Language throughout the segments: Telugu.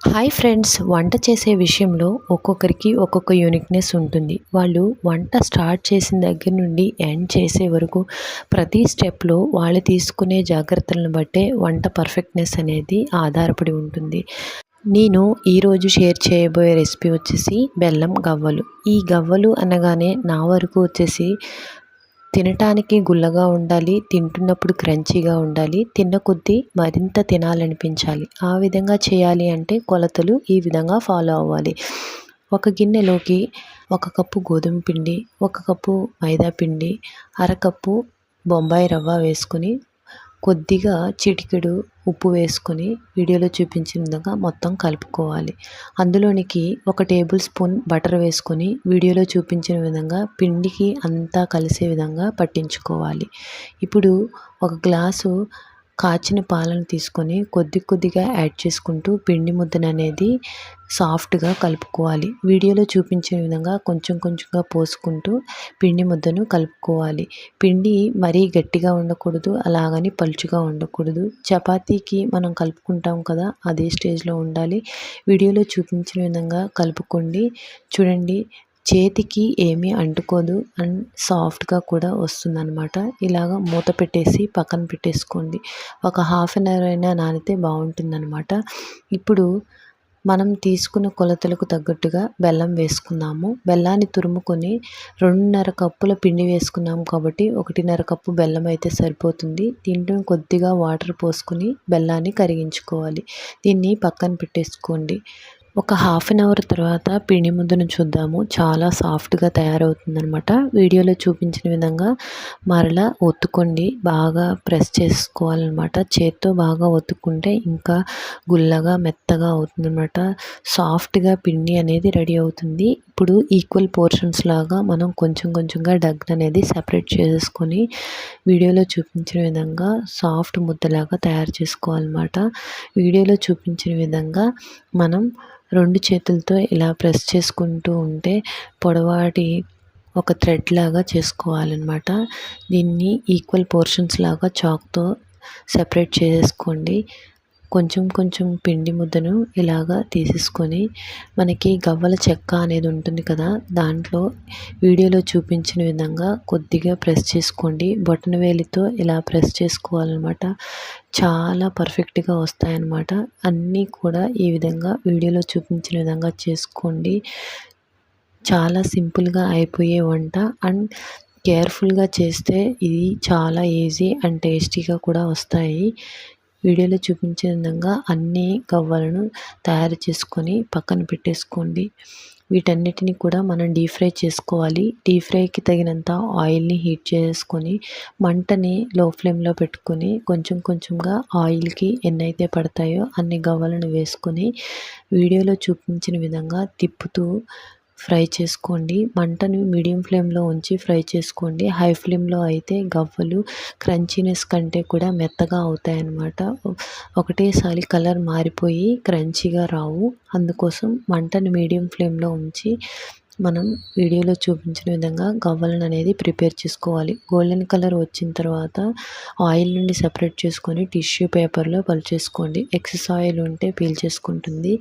హాయ్ ఫ్రెండ్స్ వంట చేసే విషయంలో ఒక్కొక్కరికి ఒక్కొక్క యూనిక్నెస్ ఉంటుంది. వాళ్ళు వంట స్టార్ట్ చేసిన దగ్గర నుండి ఎండ్ చేసే వరకు ప్రతి స్టెప్లో వాళ్ళు తీసుకునే జాగ్రత్తలను బట్టే వంట పర్ఫెక్ట్నెస్ అనేది ఆధారపడి ఉంటుంది. నేను ఈరోజు షేర్ చేయబోయే రెసిపీ వచ్చేసి బెల్లం గవ్వలు. ఈ గవ్వలు అనగానే నా వరకు వచ్చేసి తినటానికి గుల్లగా ఉండాలి తింటున్నప్పుడు క్రంచీగా ఉండాలి తిన్న కొద్దీ మరింత తినాలనిపించాలి. ఆ విధంగా చేయాలి అంటే కొలతలు ఈ విధంగా ఫాలో అవ్వాలి. ఒక గిన్నెలోకి ఒక కప్పు గోధుమ పిండి ఒక కప్పు మైదా పిండి అరకప్పు బొంబాయి రవ్వ వేసుకొని కొద్దిగా చిటికెడు ఉప్పు వేసుకొని వీడియోలో చూపించిన విధంగా మొత్తం కలుపుకోవాలి. అందులోనికి ఒక టేబుల్ స్పూన్ బటర్ వేసుకొని వీడియోలో చూపించిన విధంగా పిండికి అంతా కలిసే విధంగా పట్టించుకోవాలి. ఇప్పుడు ఒక గ్లాసు కాచిన పాలను తీసుకొని కొద్ది కొద్దిగా యాడ్ చేసుకుంటూ పిండి ముద్దను అనేది సాఫ్ట్గా కలుపుకోవాలి. వీడియోలో చూపించిన విధంగా కొంచెం కొంచెంగా పోసుకుంటూ పిండి ముద్దను కలుపుకోవాలి. పిండి మరీ గట్టిగా ఉండకూడదు అలాగని పలుచుగా ఉండకూడదు. చపాతీకి మనం కలుపుకుంటాం కదా అదే స్టేజ్లో ఉండాలి. వీడియోలో చూపించిన విధంగా కలుపుకోండి. చూడండి చేతికి ఏమీ అంటుకోదు అండ్ సాఫ్ట్గా కూడా వస్తుందనమాట ఇలాగ మూత పెట్టేసి పక్కన పెట్టేసుకోండి. ఒక హాఫ్ అన్ అవర్ అయినా నానితే బాగుంటుందన్నమాట. ఇప్పుడు మనం తీసుకున్న కొలతలకు తగ్గట్టుగా బెల్లం వేసుకున్నాము బెల్లాన్ని తురుముకొని రెండున్నర కప్పుల పిండి వేసుకున్నాము కాబట్టి ఒకటిన్నర కప్పు బెల్లం అయితే సరిపోతుంది. దీంట్లో కొద్దిగా వాటర్ పోసుకొని బెల్లాన్ని కరిగించుకోవాలి. దీన్ని పక్కన పెట్టేసుకోండి. ఒక హాఫ్ అన్ అవర్ తర్వాత పిండి ముద్దను చూద్దాము. చాలా సాఫ్ట్గా తయారవుతుందనమాట వీడియోలో చూపించిన విధంగా మరలా ఒత్తుకోండి. బాగా ప్రెస్ చేసుకోవాలన్నమాట. చేత్తో బాగా ఒత్తుకుంటే ఇంకా గుల్లగా మెత్తగా అవుతుందన్నమాట. సాఫ్ట్గా పిండి అనేది రెడీ అవుతుంది. ఇప్పుడు ఈక్వల్ పోర్షన్స్ లాగా మనం కొంచెం కొంచెంగా డగ్ అనేది సపరేట్ చేసుకొని వీడియోలో చూపించిన విధంగా సాఫ్ట్ ముద్దలాగా తయారు చేసుకోవాలన్నమాట. వీడియోలో చూపించిన విధంగా మనం రెండు చేతులతో ఇలా ప్రెస్ చేసుకుంటూ ఉంటే పొడవాటి ఒక థ్రెడ్ లాగా చేసుకోవాలన్నమాట. దీన్ని ఈక్వల్ పోర్షన్స్ లాగా చాక్తో సెపరేట్ చేసుకోండి. కొంచెం కొంచెం పిండి ముద్దను ఇలాగా తీసేసుకొని మనకి గవ్వల చెక్క అనేది ఉంటుంది కదా దాంట్లో వీడియోలో చూపించిన విధంగా కొద్దిగా ప్రెస్ చేసుకోండి. బొటన వేలితో ఇలా ప్రెస్ చేసుకోవాలన్నమాట. చాలా పర్ఫెక్ట్గా వస్తాయన్నమాట. అన్నీ కూడా ఈ విధంగా వీడియోలో చూపించిన విధంగా చేసుకోండి. చాలా సింపుల్గా అయిపోయే వంట. అండ్ కేర్ఫుల్గా చేస్తే ఇది చాలా ఈజీ అండ్ టేస్టీగా కూడా వస్తాయి. వీడియోలో చూపించిన విధంగా అన్ని గవ్వలను తయారు చేసుకొని పక్కన పెట్టేసుకోండి. వీటన్నిటిని కూడా మనం డీప్ ఫ్రై చేసుకోవాలి. డీప్ ఫ్రైకి తగినంత ఆయిల్ని హీట్ చేసుకొని మంటని లో ఫ్లేమ్లో పెట్టుకొని కొంచెం కొంచెంగా ఆయిల్కి ఎన్నైతే పడతాయో అన్ని గవ్వలను వేసుకొని వీడియోలో చూపించిన విధంగా తిప్పుతూ ఫ్రై చేసుకోండి. మంటను మీడియం ఫ్లేమ్లో ఉంచి ఫ్రై చేసుకోండి. హై ఫ్లేమ్లో అయితే గవ్వలు క్రంచీనెస్ కంటే కూడా మెత్తగా అవుతాయి అన్నమాట ఒకటేసారి కలర్ మారిపోయి క్రంచీగా రావు. అందుకోసం మంటను మీడియం ఫ్లేమ్లో ఉంచి మనం వీడియోలో చూపించిన విధంగా గవ్వలను అనేది ప్రిపేర్ చేసుకోవాలి. గోల్డెన్ కలర్ వచ్చిన తర్వాత ఆయిల్ నుండి సపరేట్ చేసుకొని టిష్యూ పేపర్లో పలుచేసుకోండి ఎక్సెస్ ఆయిల్ ఉంటే పీల్ చేసుకుంటుంది.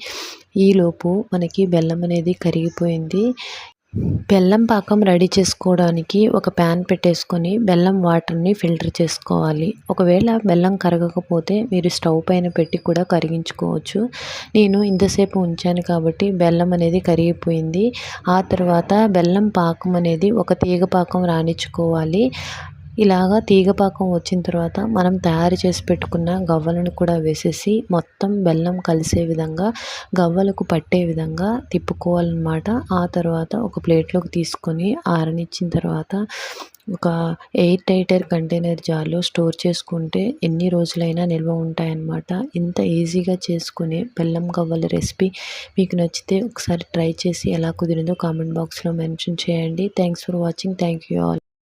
ఈలోపు మనకి బెల్లం అనేది కరిగిపోయింది. బెల్లం పాకం రెడీ చేసుకోవడానికి ఒక ప్యాన్ పెట్టేసుకొని బెల్లం వాటర్ని ఫిల్టర్ చేసుకోవాలి. ఒకవేళ బెల్లం కరగకపోతే మీరు స్టవ్ పైన పెట్టి కూడా కరిగించుకోవచ్చు. నేను ఇంతసేపు ఉంచాను కాబట్టి బెల్లం అనేది కరిగిపోయింది. ఆ తర్వాత బెల్లం పాకం అనేది ఒక తీగ పాకం రాణించుకోవాలి. ఇలాగా తీగపాకం వచ్చిన తర్వాత మనం తయారు చేసి పెట్టుకున్న గవ్వలను కూడా వేసేసి మొత్తం బెల్లం కలిసే విధంగా గవ్వలకు పట్టే విధంగా తిప్పుకోవాలన్నమాట. ఆ తర్వాత ఒక ప్లేట్లోకి తీసుకొని ఆరనిచ్చిన తర్వాత ఒక ఎయిర్ టైటర్ కంటైనర్ జార్లో స్టోర్ చేసుకుంటే ఎన్ని రోజులైనా నిల్వ ఉంటాయన్నమాట. ఇంత ఈజీగా చేసుకునే బెల్లం గవ్వల రెసిపీ మీకు నచ్చితే ఒకసారి ట్రై చేసి ఎలా కుదిరిందో కామెంట్ బాక్స్లో మెన్షన్ చేయండి. Thanks for watching. Thank you all.